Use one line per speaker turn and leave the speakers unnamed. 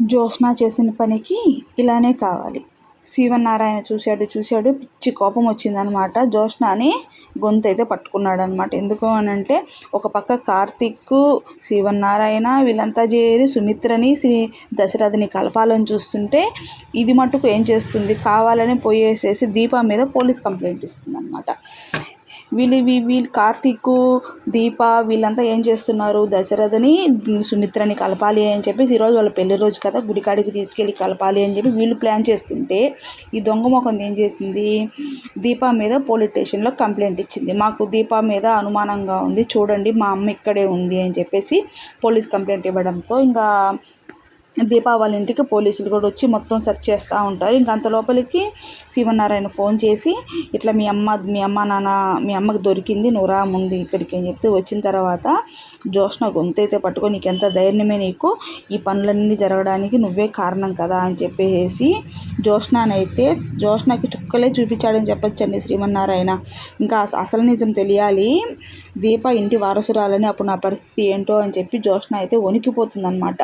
జ్యోత్స్న చేసిన పనికి ఇలానే కావాలి. శివనారాయణ చూశాడు చూశాడు పిచ్చి కోపం వచ్చిందనమాట. జ్యోత్స్నని గొంతు అయితే పట్టుకున్నాడు అనమాట ఎందుకు అని అంటే ఒక పక్క కార్తిక్ శివనారాయణ వీళ్ళంతా చేరి సుమిత్రని శ్రీ దశరథని కలపాలని చూస్తుంటే ఇది మటుకు ఏం చేస్తుంది? కావాలని పోయేసేసి దీప మీద పోలీస్ కంప్లైంట్ ఇస్తుంది అనమాట వీళ్ళు వీళ్ళు కార్తీక్ దీప వీళ్ళంతా ఏం చేస్తున్నారు? దశరథని సుమిత్రని కలపాలి అని చెప్పేసి ఈరోజు వాళ్ళ పెళ్ళి రోజు కదా గుడికాడికి తీసుకెళ్ళి కలపాలి అని చెప్పి వీళ్ళు ప్లాన్ చేస్తుంటే ఈ దొంగ మొఖం ఏం చేసింది? దీప మీద పోలీస్ స్టేషన్లో కంప్లైంట్ ఇచ్చింది. మాకు దీప మీద అనుమానంగా ఉంది. చూడండి మా అమ్మ ఇక్కడే ఉంది అని చెప్పేసి పోలీస్ కంప్లైంట్ ఇవ్వడంతో ఇంకా దీపావళి ఇంటికి పోలీసులు కూడా వచ్చి మొత్తం సెర్చ్ చేస్తూ ఉంటారు. ఇంక అంత లోపలికి శివనారాయణ ఫోన్ చేసి ఇట్లా మీ అమ్మ మీ అమ్మ నాన్న మీ అమ్మకి దొరికింది నువ్వు రా ముందు ఇక్కడికి అని చెప్తే వచ్చిన తర్వాత జోష్న గొంతు అయితే పట్టుకొని నీకు ఎంత ధైర్యమే నీకు ఈ పనులన్నీ జరగడానికి నువ్వే కారణం కదా అని చెప్పేసి జోష్నానైతే జోష్నకి చుక్కలే చూపించాడని చెప్పొచ్చండి శ్రీమన్నారాయణ. ఇంకా అసలు నిజం తెలియాలి దీప ఇంటి వారసురాలని అప్పుడు నా పరిస్థితి ఏంటో అని చెప్పి జోష్న అయితే వణికిపోతుందనమాట